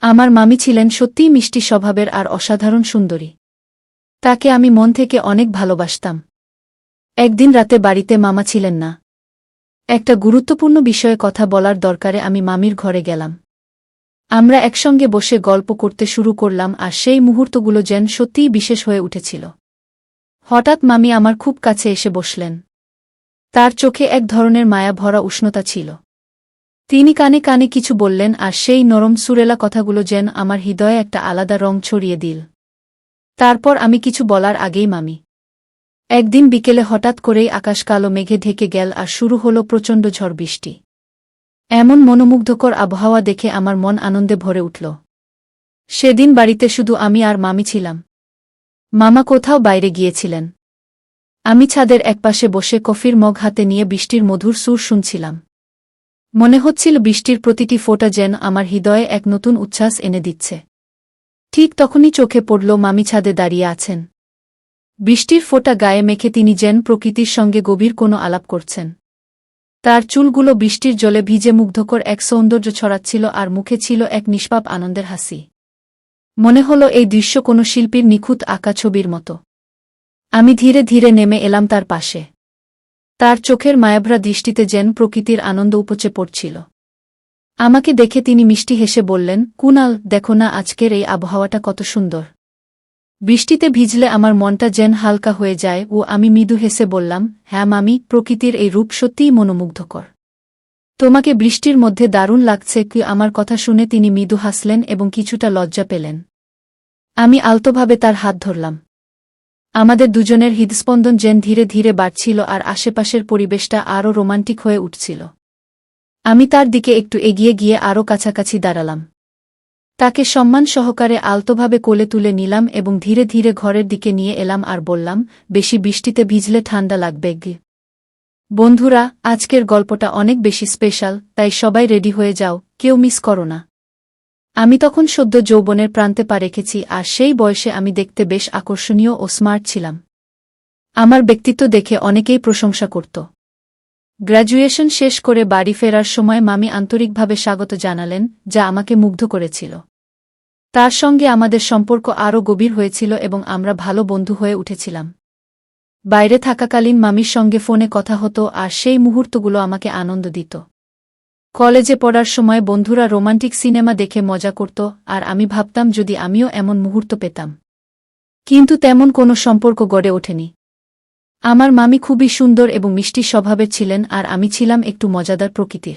আমার মামি ছিলেন সত্যিই মিষ্টি স্বভাবের আর অসাধারণ সুন্দরী। তাকে আমি মন থেকে অনেক ভালোবাসতাম। একদিন রাতে বাড়িতে মামা ছিলেন না। একটা গুরুত্বপূর্ণ বিষয়ে কথা বলার দরকারে আমি মামির ঘরে গেলাম। আমরা একসঙ্গে বসে গল্প করতে শুরু করলাম আর সেই মুহূর্তগুলো যেন সত্যিই বিশেষ হয়ে উঠেছিল। হঠাৎ মামি আমার খুব কাছে এসে বসলেন। তার চোখে এক ধরনের মায়া ভরা উষ্ণতা ছিল। তিনি কানে কানে কিছু বললেন আর সেই নরম সুরেলা কথাগুলো যেন আমার হৃদয়ে একটা আলাদা রং ছড়িয়ে দিল। তারপর আমি কিছু বলার আগেই মামি। একদিন বিকেলে হঠাৎ করেই আকাশ কালো মেঘে ঢেকে গেল আর শুরু হল প্রচণ্ড ঝড় বৃষ্টি। এমন মনোমুগ্ধকর আবহাওয়া দেখে আমার মন আনন্দে ভরে উঠল। সেদিন বাড়িতে শুধু আমি আর মামি ছিলাম। মামা কোথাও বাইরে গিয়েছিলেন। আমি ছাদের একপাশে বসে কফির মগ হাতে নিয়ে বৃষ্টির মধুর সুর শুনছিলাম। মনে হচ্ছিল বৃষ্টির প্রতিটি ফোঁটা যেন আমার হৃদয়ে এক নতুন উচ্ছ্বাস এনে দিচ্ছে। ঠিক তখনই চোখে পড়ল মামি ছাদে দাঁড়িয়ে আছেন। বৃষ্টির ফোঁটা গায়ে মেখে তিনি যেন প্রকৃতির সঙ্গে গভীর কোনো আলাপ করছেন। তার চুলগুলো বৃষ্টির জলে ভিজে মুগ্ধকর এক সৌন্দর্য ছড়াচ্ছিল আর মুখে ছিল এক নিষ্পাপ আনন্দের হাসি। মনে হল এই দৃশ্য কোনো শিল্পীর নিখুঁত আঁকা ছবির মতো। আমি ধীরে ধীরে নেমে এলাম তার পাশে। তার চোখের মায়াভরা দৃষ্টিতে যেন প্রকৃতির আনন্দ উপচে পড়ছিল। আমাকে দেখে তিনি মিষ্টি হেসে বললেন, কুনাল, দেখো না আজকের এই আবহাওয়াটা কত সুন্দর। বৃষ্টিতে ভিজলে আমার মনটা যেন হালকা হয়ে যায়, ও আমি মৃদু হেসে বললাম হ্যাঁ মামি, প্রকৃতির এই রূপ সত্যিই মনোমুগ্ধকর। তোমাকে বৃষ্টির মধ্যে দারুণ লাগছে, কি আমার কথা শুনে তিনি মৃদু হাসলেন এবং কিছুটা লজ্জা পেলেন। আমি আলতোভাবে তার হাত ধরলাম। আমাদের দুজনের হৃদস্পন্দন যেন ধীরে ধীরে বাড়ছিল আর আশেপাশের পরিবেশটা আরও রোমান্টিক হয়ে উঠছিল। আমি তার দিকে একটু এগিয়ে গিয়ে আরও কাছাকাছি দাঁড়ালাম। তাকে সম্মান সহকারে আলতোভাবে কোলে তুলে নিলাম এবং ধীরে ধীরে ঘরের দিকে নিয়ে এলাম আর বললাম, বেশি বৃষ্টিতে ভিজলে ঠান্ডা লাগবে গে। বন্ধুরা, আজকের গল্পটা অনেক বেশি স্পেশাল, তাই সবাই রেডি হয়ে যাও, কেউ মিস করো না। আমি তখন সদ্য যৌবনের প্রান্তে পা রেখেছি, আর সেই বয়সে আমি দেখতে বেশ আকর্ষণীয় ও স্মার্ট ছিলাম। আমার ব্যক্তিত্ব দেখে অনেকেই প্রশংসা করত। গ্র্যাজুয়েশন শেষ করে বাড়ি ফেরার সময় মামি আন্তরিকভাবে স্বাগত জানালেন, যা আমাকে মুগ্ধ করেছিল। তার সঙ্গে আমাদের সম্পর্ক আরও গভীর হয়েছিল এবং আমরা ভালো বন্ধু হয়ে উঠেছিলাম। বাইরে থাকাকালীন মামির সঙ্গে ফোনে কথা হতো, আর সেই মুহূর্তগুলো আমাকে আনন্দ দিত। কলেজে পড়ার সময় বন্ধুরা রোমান্টিক সিনেমা দেখে মজা করত, আর আমি ভাবতাম যদি আমিও এমন মুহূর্ত পেতাম। কিন্তু তেমন কোনো সম্পর্ক গড়ে ওঠেনি। আমার মামি খুবই সুন্দর এবং মিষ্টি স্বভাবের ছিলেন, আর আমি ছিলাম একটু মজাদার প্রকৃতির।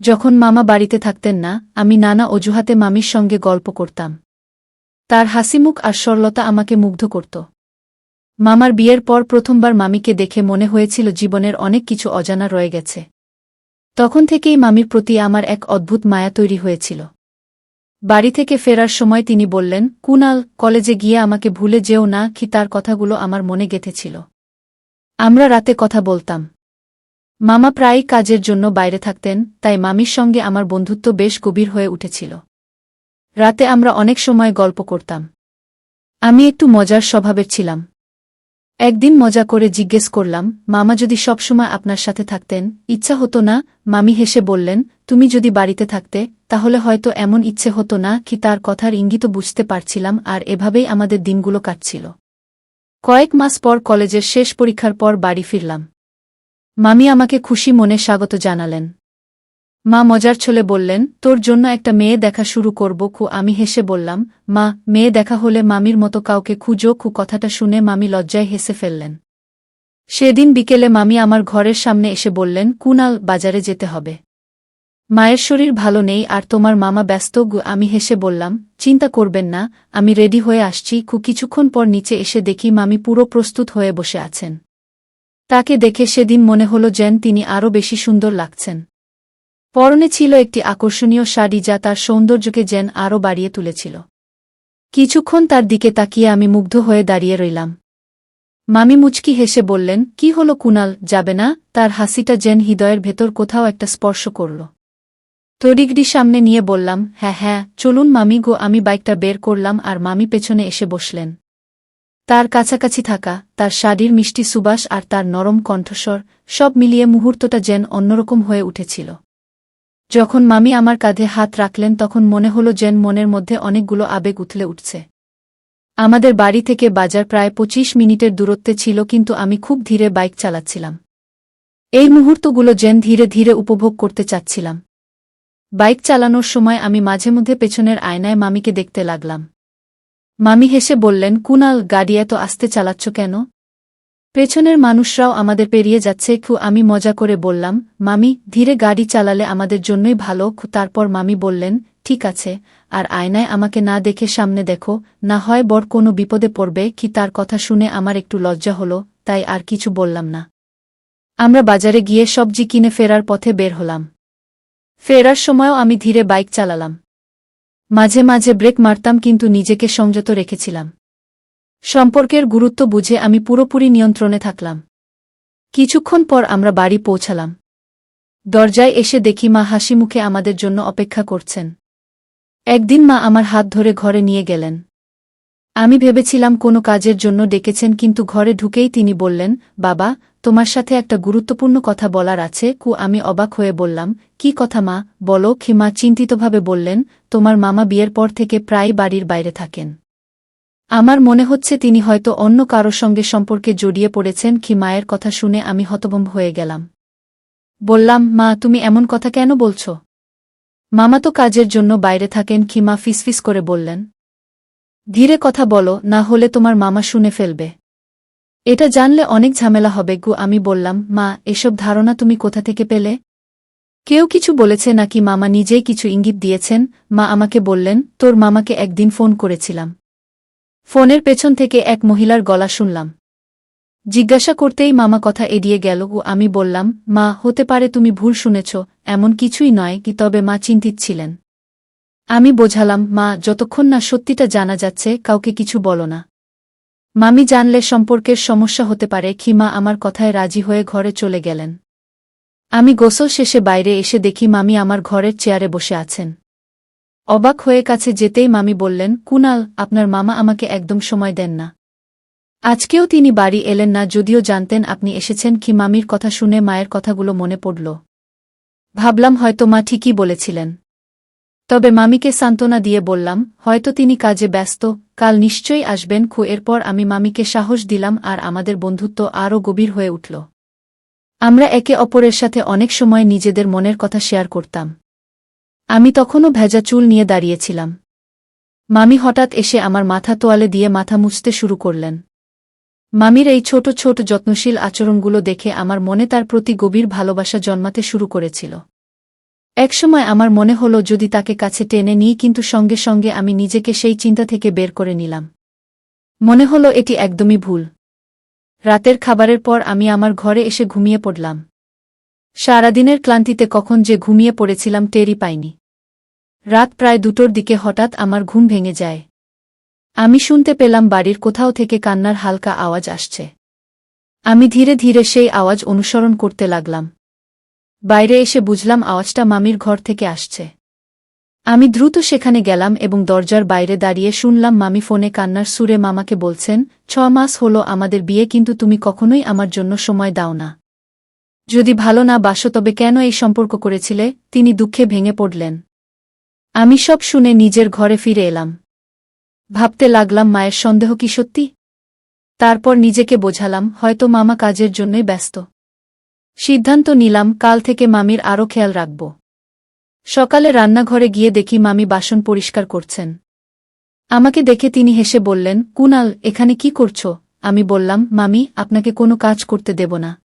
যখন মামা বাড়িতে থাকতেন না, আমি নানা অজুহাতে মামির সঙ্গে গল্প করতাম। তার হাসিমুখ আর সরলতা আমাকে মুগ্ধ করত। মামার বিয়ের পর প্রথমবার মামিকে দেখে মনে হয়েছিল জীবনের অনেক কিছু অজানা রয়ে গেছে। তখন থেকেই মামির প্রতি আমার এক অদ্ভুত মায়া তৈরি হয়েছিল। বাড়ি থেকে ফেরার সময় তিনি বললেন, কুনাল, কলেজে গিয়ে আমাকে ভুলে যেও না, কি তার কথাগুলো আমার মনে গেঁথেছিল। আমরা রাতে কথা বলতাম। মামা প্রায়ই কাজের জন্য বাইরে থাকতেন, তাই মামির সঙ্গে আমার বন্ধুত্ব বেশ গভীর হয়ে উঠেছিল। রাতে আমরা অনেক সময় গল্প করতাম। আমি একটু মজার স্বভাবের ছিলাম। একদিন মজা করে জিজ্ঞেস করলাম, মামা যদি সবসময় আপনার সাথে থাকতেন? ইচ্ছা হতো না, মামি হেসে বললেন, তুমি যদি বাড়িতে থাকতে, তাহলে হয়তো এমন ইচ্ছে হতো না কি তার কথার ইঙ্গিত বুঝতে পারছিলাম আর এভাবেই আমাদের দিনগুলো কাটছিল। কয়েক মাস পর কলেজের শেষ পরীক্ষার পর বাড়ি ফিরলাম। মামি আমাকে খুশি মনে স্বাগত জানালেন। মা মজার ছলে বললেন, তোর জন্য একটা মেয়ে দেখা শুরু করব খু। আমি হেসে বললাম, মা, মেয়ে দেখা হলে মামির মতো কাউকে খুঁজো খু। কথাটা শুনে মামি লজ্জায় হেসে ফেললেন। সেদিন বিকেলে মামি আমার ঘরের সামনে এসে বললেন, কুনাল, বাজারে যেতে হবে। মায়ের শরীর ভালো নেই আর তোমার মামা ব্যস্ত গু। আমি হেসে বললাম, চিন্তা করবেন না, আমি রেডি হয়ে আসছি। খু কিছুক্ষণ পর নিচে এসে দেখি মামি পুরো প্রস্তুত হয়ে বসে আছেন। তাকে দেখে সেদিন মনে হল যেন তিনি আরও বেশি সুন্দর লাগছেন। পরনে ছিল একটি আকর্ষণীয় শাড়ি যা তার সৌন্দর্যকে যেন আরও বাড়িয়ে তুলেছিল। কিছুক্ষণ তার দিকে তাকিয়ে আমি মুগ্ধ হয়ে দাঁড়িয়ে রইলাম। মামি মুচকি হেসে বললেন, কি হল কুনাল, যাবে না? তার হাসিটা যেন হৃদয়ের ভেতর কোথাও একটা স্পর্শ করল। তরিগডি সামনে নিয়ে বললাম হ্যাঁ হ্যাঁ চলুন মামি গো, আমি বাইকটা বের করলাম আর মামি পেছনে এসে বসলেন। তার কাছাকাছি থাকা, তার শাড়ির মিষ্টি সুবাস আর তার নরম কণ্ঠস্বর, সব মিলিয়ে মুহূর্তটা যেন অন্যরকম হয়ে উঠেছিল। যখন মামি আমার কাঁধে হাত রাখলেন তখন মনে হলো যেন মনের মধ্যে অনেকগুলো আবেগ উথলে উঠছে। আমাদের বাড়ি থেকে বাজার প্রায় পঁচিশ মিনিটের দূরত্বে ছিল কিন্তু আমি খুব ধীরে বাইক চালাচ্ছিলাম। এই মুহূর্তগুলো যেন ধীরে ধীরে উপভোগ করতে চাচ্ছিলাম। বাইক চালানোর সময় আমি মাঝে মধ্যে পেছনের আয়নায় মামিকে দেখতে লাগলাম। মামি হেসে বললেন, কুনাল, গাড়ি এত আস্তে চালাচ্ছ কেন? পেছনের মানুষরাও আমাদের পেরিয়ে যাচ্ছে, খু, আমি মজা করে বললাম, মামি, ধীরে গাড়ি চালালে আমাদের জন্যই ভালো। খু, তারপর মামি বললেন, ঠিক আছে। আর আয়নায় আমাকে না দেখে সামনে দেখো, না হয় বড় কোনো বিপদে পড়বে, কি তার কথা শুনে আমার একটু লজ্জা হলো, তাই আর কিছু বললাম না। আমরা বাজারে গিয়ে সবজি কিনে ফেরার পথে বের হলাম। ফেরার সময়ও আমি ধীরে বাইক চালালাম। মাঝে মাঝে ব্রেক মারতাম, কিন্তু নিজেকে সংযত রেখেছিলাম। সম্পর্কের গুরুত্ব বুঝে আমি পুরোপুরি নিয়ন্ত্রণে থাকলাম। কিছুক্ষণ পর আমরা বাড়ি পৌঁছালাম। দরজায় এসে দেখি মা হাসি মুখে আমাদের জন্য অপেক্ষা করছেন। একদিন মা আমার হাত ধরে ঘরে নিয়ে গেলেন। আমি ভেবেছিলাম কোনো কাজের জন্য ডেকেছেন কিন্তু ঘরে ঢুকেই তিনি বললেন, বাবা, তোমার সাথে একটা গুরুত্বপূর্ণ কথা বলার আছে। কু আমি অবাক হয়ে বললাম, কি কথা মা? বলো। খিমা চিন্তিতভাবে বললেন, তোমার মামা বিয়ের পর থেকে প্রায় বাড়ির বাইরে থাকেন। আমার মনে হচ্ছে তিনি হয়তো অন্য কারও সঙ্গে সম্পর্কে জড়িয়ে পড়েছেন কি মায়ের কথা শুনে আমি হতভম্ব হয়ে গেলাম। বললাম, মা, তুমি এমন কথা কেন বলছ? মামা তো কাজের জন্য বাইরে থাকেন কি খিমা ফিসফিস করে বললেন। ধীরে কথা বলো, না হলে তোমার মামা শুনে ফেলবে। এটা জানলে অনেক ঝামেলা হবে গু, আমি বললাম। মা, এসব ধারণা তুমি কোথা থেকে পেলে? কেউ কিছু বলেছে নাকি মামা নিজেই কিছু ইঙ্গিত দিয়েছেন? মা আমাকে বললেন। তোর মামাকে একদিন ফোন করেছিলাম। ফোনের পেছন থেকে এক মহিলার গলা শুনলাম। জিজ্ঞাসা করতেই মামা কথা এড়িয়ে গেল ও আমি বললাম, মা, হতে পারে তুমি ভুল শুনেছ, এমন কিছুই নয় কি তবে মা চিন্তিত ছিলেন। আমি বোঝালাম, মা, যতক্ষণ না সত্যিটা জানা যাচ্ছে, কাউকে কিছু বলো না। মামি জানলে সম্পর্কের সমস্যা হতে পারে, খিমা আমার কথায় রাজি হয়ে ঘরে চলে গেলেন। আমি গোসল শেষে বাইরে এসে দেখি মামি আমার ঘরের চেয়ারে বসে আছেন। অবাক হয়ে কাছে যেতেই মামি বললেন, কুনাল, আপনার মামা আমাকে একদম সময় দেন না। আজকেও তিনি বাড়ি এলেন না, যদিও জানতেন আপনি এসেছেন কি মামির কথা শুনে মায়ের কথাগুলো মনে পড়ল। ভাবলাম হয়তো মা ঠিকই বলেছিলেন। তবে মামিকে সান্ত্বনা দিয়ে বললাম, হয়তো তিনি কাজে ব্যস্ত, কাল নিশ্চয়ই আসবেন খু, এরপর আমি মামিকে সাহস দিলাম আর আমাদের বন্ধুত্ব আরও গভীর হয়ে উঠল। আমরা একে অপরের সাথে অনেক সময় নিজেদের মনের কথা শেয়ার করতাম। আমি তখনও ভেজা চুল নিয়ে দাঁড়িয়েছিলাম। মামি হঠাৎ এসে আমার মাথা তোয়ালে দিয়ে মাথা মুছতে শুরু করলেন। মামির এই ছোট ছোট যত্নশীল আচরণগুলো দেখে আমার মনে তার প্রতি গভীর ভালোবাসা জন্মাতে শুরু করেছিল। একসময় আমার মনে হলো, যদি তাকে কাছে টেনে নিই, কিন্তু সঙ্গে সঙ্গে আমি নিজেকে সেই চিন্তা থেকে বের করে নিলাম। মনে হলো, এটি একদমই ভুল। রাতের খাবারের পর আমি আমার ঘরে এসে ঘুমিয়ে পড়লাম। সারাদিনের ক্লান্তিতে কখন যে ঘুমিয়ে পড়েছিলাম টেরই পাইনি। রাত প্রায় দুটোর দিকে হঠাৎ আমার ঘুম ভেঙে যায়। আমি শুনতে পেলাম বাড়ির কোথাও থেকে কান্নার হালকা আওয়াজ আসছে। আমি ধীরে ধীরে সেই আওয়াজ অনুসরণ করতে লাগলাম। বাইরে এসে বুঝলাম আওয়াজটা মামির ঘর থেকে আসছে। আমি দ্রুত সেখানে গেলাম এবং দরজার বাইরে দাঁড়িয়ে শুনলাম মামি ফোনে কান্নার সুরে মামাকে বলছেন, ছ মাস হলো আমাদের বিয়ে, কিন্তু তুমি কখনোই আমার জন্য সময় দাও না। যদি ভালো না বাসো তবে কেন এই সম্পর্ক করেছিলে? তিনি দুঃখে ভেঙে পড়লেন। আমি সব শুনে নিজের ঘরে ফিরে এলাম। ভাবতে লাগলাম, মায়ের সন্দেহ কি সত্যি? তারপর নিজেকে বোঝালাম, হয়তো মামা কাজের জন্যই ব্যস্ত। সিদ্ধান্ত নিলাম, কাল থেকে মামির আরও খেয়াল রাখব। সকালে রান্নাঘরে গিয়ে দেখি মামি বাসন পরিষ্কার করছেন। আমাকে দেখে তিনি হেসে বললেন, কুনাল, এখানে কি করছ? আমি বললাম, মামি, আপনাকে কোনো কাজ করতে দেব না।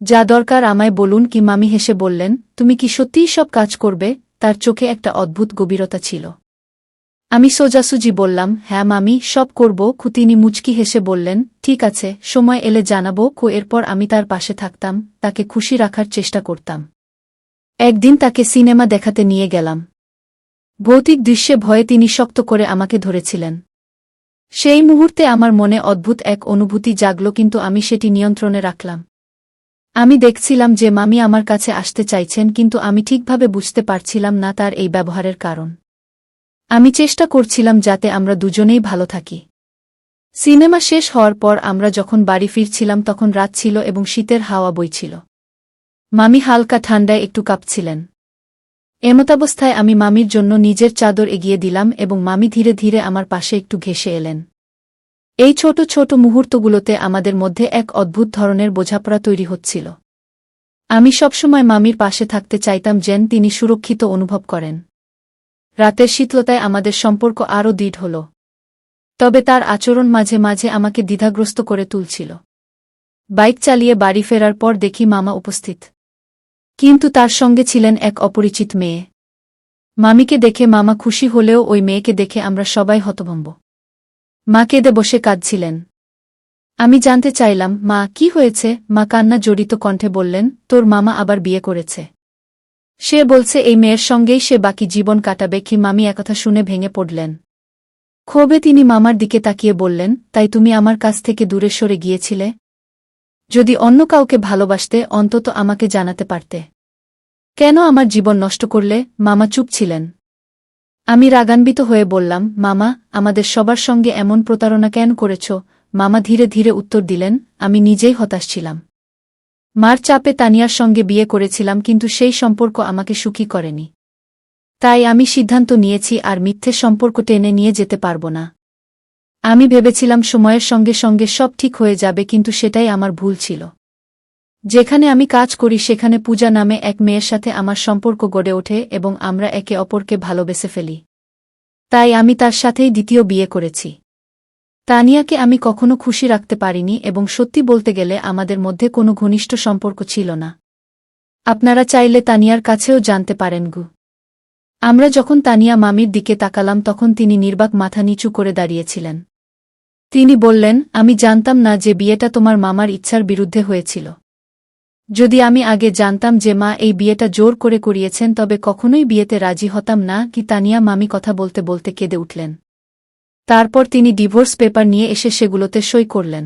যা দরকার আমায় বলুন কি মামি হেসে বললেন, তুমি কি সত্যিই সব কাজ করবে? তার চোখে একটা অদ্ভুত গভীরতা ছিল। আমি সোজাসুজি বললাম হ্যাঁ মামি, সব করব। খু তিনি মুচকি হেসে বললেন, ঠিক আছে, সময় এলে জানাব। কো এরপর আমি তার পাশে থাকতাম, তাকে খুশি রাখার চেষ্টা করতাম। একদিন তাকে সিনেমা দেখাতে নিয়ে গেলাম। ভৌতিক দৃশ্যে ভয়ে তিনি শক্ত করে আমাকে ধরেছিলেন। সেই মুহূর্তে আমার মনে অদ্ভুত এক অনুভূতি জাগল, কিন্তু আমি সেটি নিয়ন্ত্রণে রাখলাম। আমি দেখছিলাম যে মামি আমার কাছে আসতে চাইছেন কিন্তু আমি ঠিকভাবে বুঝতে পারছিলাম না তার এই ব্যবহারের কারণ। আমি চেষ্টা করছিলাম যাতে আমরা দুজনেই ভালো থাকি। সিনেমা শেষ হওয়ার পর আমরা যখন বাড়ি ফিরছিলাম তখন রাত ছিল এবং শীতের হাওয়া বইছিল। মামি হালকা ঠান্ডায় একটু কাঁপছিলেন। এমতাবস্থায় আমি মামির জন্য নিজের চাদর এগিয়ে দিলাম এবং মামি ধীরে ধীরে আমার পাশে একটু ঘেসে এলেন। এই ছোট ছোট মুহূর্তগুলোতে আমাদের মধ্যে এক অদ্ভুত ধরনের বোঝাপড়া তৈরি হচ্ছিল। আমি সবসময় মামির পাশে থাকতে চাইতাম যেন তিনি সুরক্ষিত অনুভব করেন। রাতের শীতলতায় আমাদের সম্পর্ক আরও দৃঢ় হল। তবে তার আচরণ মাঝে মাঝে আমাকে দ্বিধাগ্রস্ত করে তুলছিল। বাইক চালিয়ে বাড়ি ফেরার পর দেখি মামা উপস্থিত। কিন্তু তার সঙ্গে ছিলেন এক অপরিচিত মেয়ে। মামিকে দেখে মামা খুশি হলেও ওই মেয়েকে দেখে আমরা সবাই হতভম্ব। মা কেঁদে বসে কাঁদছিলেন। আমি জানতে চাইলাম, মা, কি হয়েছে? মা কান্না জড়িত কণ্ঠে বললেন, তোর মামা আবার বিয়ে করেছে। সে বলছে, এই মেয়ের সঙ্গেই সে বাকি জীবন কাটাবে। কি মামি একথা শুনে ভেঙে পড়লেন। ক্ষোভে তিনি মামার দিকে তাকিয়ে বললেন, তাই তুমি আমার কাছ থেকে দূরে সরে গিয়েছিলে? যদি অন্য কাউকে ভালোবাসতে, অন্তত আমাকে জানাতে পারতে। কেন আমার জীবন নষ্ট করলে? মামা চুপ ছিলেন। আমি রাগান্বিত হয়ে বললাম, মামা, আমাদের সবার সঙ্গে এমন প্রতারণা কেন করেছ? মামা ধীরে ধীরে উত্তর দিলেন, আমি নিজেই হতাশ ছিলাম। মার চাপে তানিয়ার সঙ্গে বিয়ে করেছিলাম, কিন্তু সেই সম্পর্ক আমাকে সুখী করেনি। তাই আমি সিদ্ধান্ত নিয়েছি আর মিথ্যে সম্পর্ক টেনে নিয়ে যেতে পারব না। আমি ভেবেছিলাম সময়ের সঙ্গে সঙ্গে সব ঠিক হয়ে যাবে, কিন্তু সেটাই আমার ভুল ছিল। যেখানে আমি কাজ করি সেখানে পূজা নামে এক মেয়ের সাথে আমার সম্পর্ক গড়ে ওঠে এবং আমরা একে অপরকে ভালোবেসে ফেলি। তাই আমি তার সাথেই দ্বিতীয় বিয়ে করেছি। তানিয়াকে আমি কখনো খুশি রাখতে পারিনি এবং সত্যি বলতে গেলে আমাদের মধ্যে কোনো ঘনিষ্ঠ সম্পর্ক ছিল না। আপনারা চাইলে তানিয়ার কাছেও জানতে পারেন গু। আমরা যখন তানিয়া মামির দিকে তাকালাম তখন তিনি নির্বাক মাথা নিচু করে দাঁড়িয়েছিলেন। তিনি বললেন, আমি জানতাম না যে বিয়েটা তোমার মামার ইচ্ছার বিরুদ্ধে হয়েছিল। যদি আমি আগে জানতাম যে মা এই বিয়েটা জোর করে করিয়েছেন, তবে কখনোই বিয়েতে রাজি হতাম না, কি তানিয়া মামি কথা বলতে বলতে কেঁদে উঠলেন। তারপর তিনি ডিভোর্স পেপার নিয়ে এসে সেগুলোতে সই করলেন।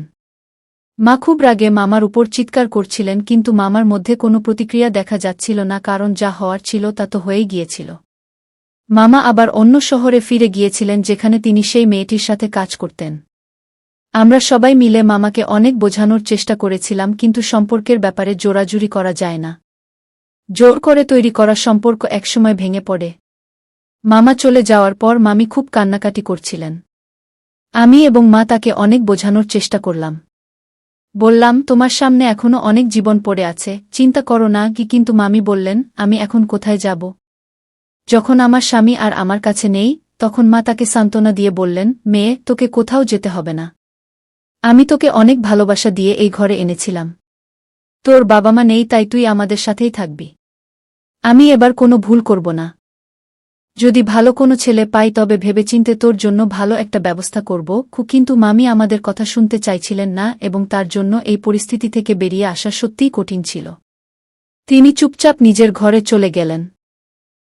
মা খুব রাগে মামার উপর চিৎকার করছিলেন, কিন্তু মামার মধ্যে কোনো প্রতিক্রিয়া দেখা যাচ্ছিল না, কারণ যা হওয়ার ছিল তা তো হয়েই গিয়েছিল। মামা আবার অন্য শহরে ফিরে গিয়েছিলেন, যেখানে তিনি সেই মেয়েটির সাথে কাজ করতেন। আমরা সবাই মিলে মামাকে অনেক বোঝানোর চেষ্টা করেছিলাম, কিন্তু সম্পর্কের ব্যাপারে জোরাজুরি করা যায় না। জোর করে তৈরি করা সম্পর্ক একসময় ভেঙে পড়ে। মামা চলে যাওয়ার পর মামি খুব কান্নাকাটি করছিলেন। আমি এবং মা তাকে অনেক বোঝানোর চেষ্টা করলাম। বললাম, তোমার সামনে এখনও অনেক জীবন পড়ে আছে, চিন্তা করো না কি, কিন্তু মামি বললেন, আমি এখন কোথায় যাব? যখন আমার স্বামী আর আমার কাছে নেই, তখন মা তাকে সান্ত্বনা দিয়ে বললেন, মেয়ে, তোকে কোথাও যেতে হবে না। আমি তোকে অনেক ভালোবাসা দিয়ে এই ঘরে এনেছিলাম। তোর বাবা মা নেই, তাই তুই আমাদের সাথেই থাকবি। আমি এবার কোনো ভুল করব না। যদি ভালো কোনো ছেলে পাই, তবে ভেবেচিন্তে তোর জন্য ভালো একটা ব্যবস্থা করব, খু কিন্তু মামি আমাদের কথা শুনতে চাইছিলেন না এবং তার জন্য এই পরিস্থিতি থেকে বেরিয়ে আসা সত্যিই কঠিন ছিল। তিনি চুপচাপ নিজের ঘরে চলে গেলেন।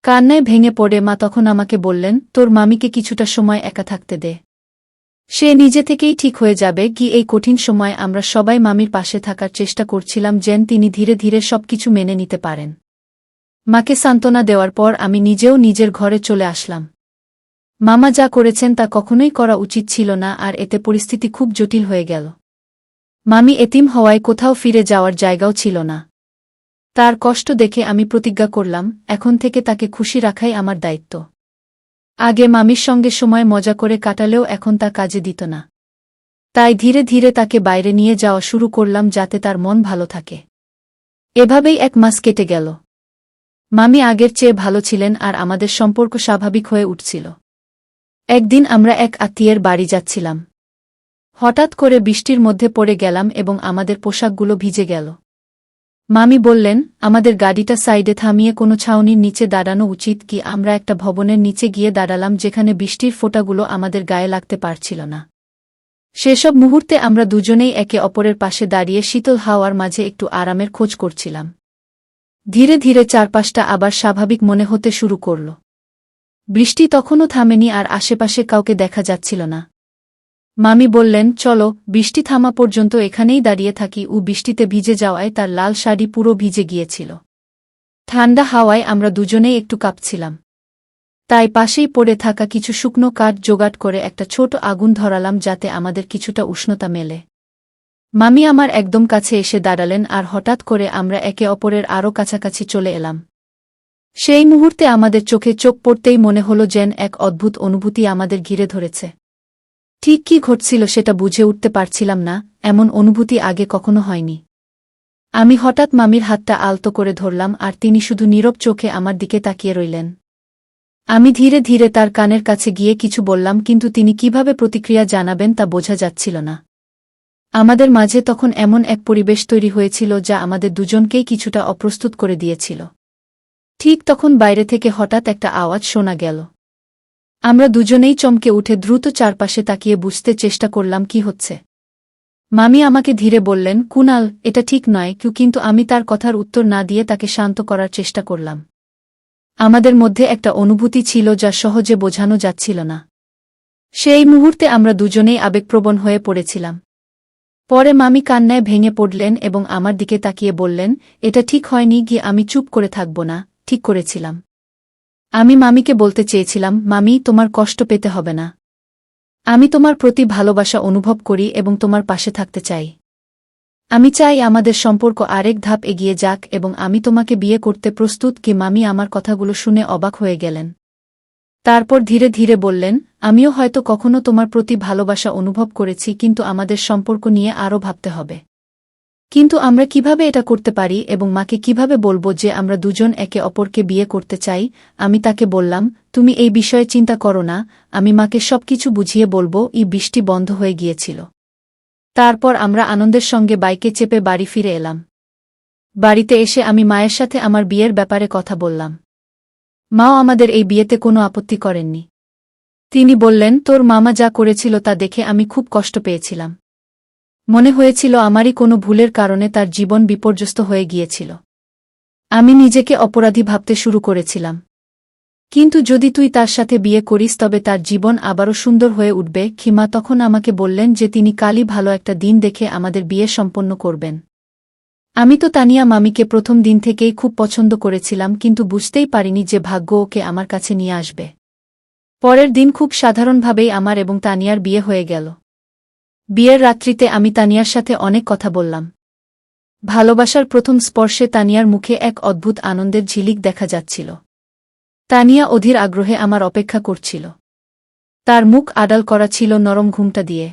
কান্নায় ভেঙে পড়ে মা তখন আমাকে বললেন, তোর মামিকে কিছুটা সময় একা থাকতে দে। সে নিজে থেকেই ঠিক হয়ে যাবে। কি এই কঠিন সময় আমরা সবাই মামির পাশে থাকার চেষ্টা করছিলাম যেন তিনি ধীরে ধীরে সবকিছু মেনে নিতে পারেন। মাকে সান্ত্বনা দেওয়ার পর আমি নিজেও নিজের ঘরে চলে আসলাম। মামা যা করেছেন তা কখনোই করা উচিত ছিল না আর এতে পরিস্থিতি খুব জটিল হয়ে গেল। মামি এতিম হওয়ায় কোথাও ফিরে যাওয়ার জায়গাও ছিল না। তার কষ্ট দেখে আমি প্রতিজ্ঞা করলাম, এখন থেকে তাকে খুশি রাখাই আমার দায়িত্ব। আগে মামির সঙ্গে সময় মজা করে কাটালেও এখন তা কাজে দিত না। তাই ধীরে ধীরে তাকে বাইরে নিয়ে যাওয়া শুরু করলাম যাতে তার মন ভালো থাকে। এভাবেই এক মাস কেটে গেল। মামি আগের চেয়ে ভালো ছিলেন আর আমাদের সম্পর্ক স্বাভাবিক হয়ে উঠছিল। একদিন আমরা এক আত্মীয়ের বাড়ি যাচ্ছিলাম। হঠাৎ করে বৃষ্টির মধ্যে পড়ে গেলাম এবং আমাদের পোশাকগুলো ভিজে গেল। মামি বললেন, আমাদের গাড়িটা সাইডে থামিয়ে কোনো ছাউনির নিচে দাঁড়ানো উচিত কি? আমরা একটা ভবনের নিচে গিয়ে দাঁড়ালাম যেখানে বৃষ্টির ফোঁটাগুলো আমাদের গায়ে লাগতে পারছিল না। সেসব মুহূর্তে আমরা দুজনেই একে অপরের পাশে দাঁড়িয়ে শীতল হাওয়ার মাঝে একটু আরামের খোঁজ করছিলাম। ধীরে ধীরে চারপাশটা আবার স্বাভাবিক মনে হতে শুরু করল। বৃষ্টি তখনও থামেনি আর আশেপাশে কাউকে দেখা যাচ্ছিল না। মামি বললেন, চলো, বৃষ্টি থামা পর্যন্ত এখানেই দাঁড়িয়ে থাকি। ও বৃষ্টিতে ভিজে যাওয়ায় তার লাল শাড়ি পুরো ভিজে গিয়েছিল। ঠান্ডা হাওয়ায় আমরা দুজনেই একটু কাঁপছিলাম। তাই পাশেই পড়ে থাকা কিছু শুকনো কাঠ জোগাড় করে একটা ছোট আগুন ধরালাম যাতে আমাদের কিছুটা উষ্ণতা মেলে। মামি আমার একদম কাছে এসে দাঁড়ালেন আর হঠাৎ করে আমরা একে অপরের আরও কাছাকাছি চলে এলাম। সেই মুহূর্তে আমাদের চোখে চোখ পড়তেই মনে হল যেন এক অদ্ভুত অনুভূতি আমাদের ঘিরে ধরেছে। ঠিক কি ঘটছিল সেটা বুঝে উঠতে পারছিলাম না, এমন অনুভূতি আগে কখনো হয়নি। আমি হঠাৎ মামির হাতটা আলতো করে ধরলাম আর তিনি শুধু নীরব চোখে আমার দিকে তাকিয়ে রইলেন। আমি ধীরে ধীরে তার কানের কাছে গিয়ে কিছু বললাম কিন্তু তিনি কীভাবে প্রতিক্রিয়া জানাবেন তা বোঝা যাচ্ছিল না। আমাদের মাঝে তখন এমন এক পরিবেশ তৈরি হয়েছিল যা আমাদের দুজনকেই কিছুটা অপ্রস্তুত করে দিয়েছিল। ঠিক তখন বাইরে থেকে হঠাৎ একটা আওয়াজ শোনা গেল। আমরা দুজনেই চমকে উঠে দ্রুত চারপাশে তাকিয়ে বুঝতে চেষ্টা করলাম কি হচ্ছে। মামি আমাকে ধীরে বললেন, কুনাল, এটা ঠিক নয়, কিউ, কিন্তু আমি তার কথার উত্তর না দিয়ে তাকে শান্ত করার চেষ্টা করলাম। আমাদের মধ্যে একটা অনুভূতি ছিল যা সহজে বোঝানো যাচ্ছিল না। সেই মুহূর্তে আমরা দুজনেই আবেগপ্রবণ হয়ে পড়েছিলাম। পরে মামি কান্নায় ভেঙে পড়লেন এবং আমার দিকে তাকিয়ে বললেন, এটা ঠিক হয়নি, গিয়ে আমি চুপ করে থাকব না, ঠিক করেছিলাম। আমি মামিকে বলতে চেয়েছিলাম, মামি, তোমার কষ্ট পেতে হবে না। আমি তোমার প্রতি ভালোবাসা অনুভব করি এবং তোমার পাশে থাকতে চাই। আমি চাই আমাদের সম্পর্ক আরেক ধাপ এগিয়ে যাক এবং আমি তোমাকে বিয়ে করতে প্রস্তুত কি মামি আমার কথাগুলো শুনে অবাক হয়ে গেলেন। তারপর ধীরে ধীরে বললেন, আমিও হয়তো কখনো তোমার প্রতি ভালোবাসা অনুভব করেছি, কিন্তু আমাদের সম্পর্ক নিয়ে আরও ভাবতে হবে। কিন্তু আমরা কীভাবে এটা করতে পারি এবং মাকে কীভাবে বলব যে আমরা দুজন একে অপরকে বিয়ে করতে চাই? আমি তাকে বললাম, তুমি এই বিষয়ে চিন্তা করো না, আমি মাকে সবকিছু বুঝিয়ে বলব। ই বৃষ্টি বন্ধ হয়ে গিয়েছিল। তারপর আমরা আনন্দের সঙ্গে বাইকে চেপে বাড়ি ফিরে এলাম। বাড়িতে এসে আমি মায়ের সাথে আমার বিয়ের ব্যাপারে কথা বললাম। মাও আমাদের এই বিয়েতে কোনো আপত্তি করেননি। তিনি বললেন, তোর মামা যা করেছিল তা দেখে আমি খুব কষ্ট পেয়েছিলাম। মনে হয়েছিল আমারই কোনো ভুলের কারণে তার জীবন বিপর্যস্ত হয়ে গিয়েছিল। আমি নিজেকে অপরাধী ভাবতে শুরু করেছিলাম। কিন্তু যদি তুই তার সাথে বিয়ে করিস তবে তার জীবন আবারও সুন্দর হয়ে উঠবে খিমা তখন আমাকে বললেন যে তিনি কালই ভালো একটা দিন দেখে আমাদের বিয়ে সম্পন্ন করবেন। আমি তো তানিয়া মামিকে প্রথম দিন থেকেই খুব পছন্দ করেছিলাম কিন্তু বুঝতেই পারিনি যে ভাগ্য ওকে আমার কাছে নিয়ে আসবে। পরের দিন খুব সাধারণভাবেই আমার এবং তানিয়ার বিয়ে হয়ে গেল। বিয়ের রাত্রিতে আমি তানিয়ার সাথে অনেক কথা বললাম। ভালোবাসার প্রথম স্পর্শে তানিয়ার মুখে এক অদ্ভুত আনন্দের ঝিলিক দেখা যাচ্ছিল। তানিয়া অধীর আগ্রহে আমার অপেক্ষা করছিল। তার মুখ আড়াল করা ছিল নরম ঘুমটা দিয়ে।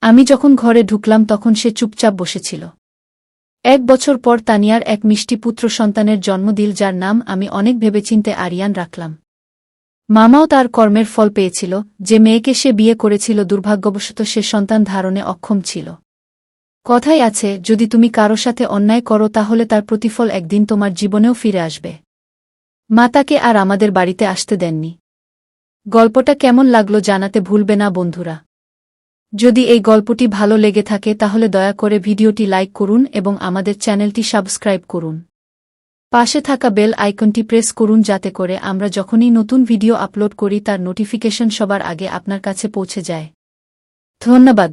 আমি যখন ঘরে ঢুকলাম তখন সে চুপচাপ বসেছিল। এক বছর পর তানিয়ার এক মিষ্টি পুত্র সন্তানের জন্ম দিল যার নাম আমি অনেক ভেবেচিন্তে আরিয়ান রাখলাম। মামাও তার কর্মের ফল পেয়েছিল, যে মেয়েকে সে বিয়ে করেছিল দুর্ভাগ্যবশত সে সন্তান ধারণে অক্ষম ছিল। কথাই আছে, যদি তুমি কারও সাথে অন্যায় করো তাহলে তার প্রতিফল একদিন তোমার জীবনেও ফিরে আসবে। মা তাকে আর আমাদের বাড়িতে আসতে দেননি। গল্পটা কেমন লাগল জানাতে ভুলবে না বন্ধুরা। যদি এই গল্পটি ভালো লেগে থাকে তাহলে দয়া করে ভিডিওটি লাইক করুন এবং আমাদের চ্যানেলটি সাবস্ক্রাইব করুন। পাশে থাকা বেল আইকনটি প্রেস করুন যাতে করে আমরা যখনই নতুন ভিডিও আপলোড করি তার নোটিফিকেশন সবার আগে আপনার কাছে পৌঁছে যায়। ধন্যবাদ।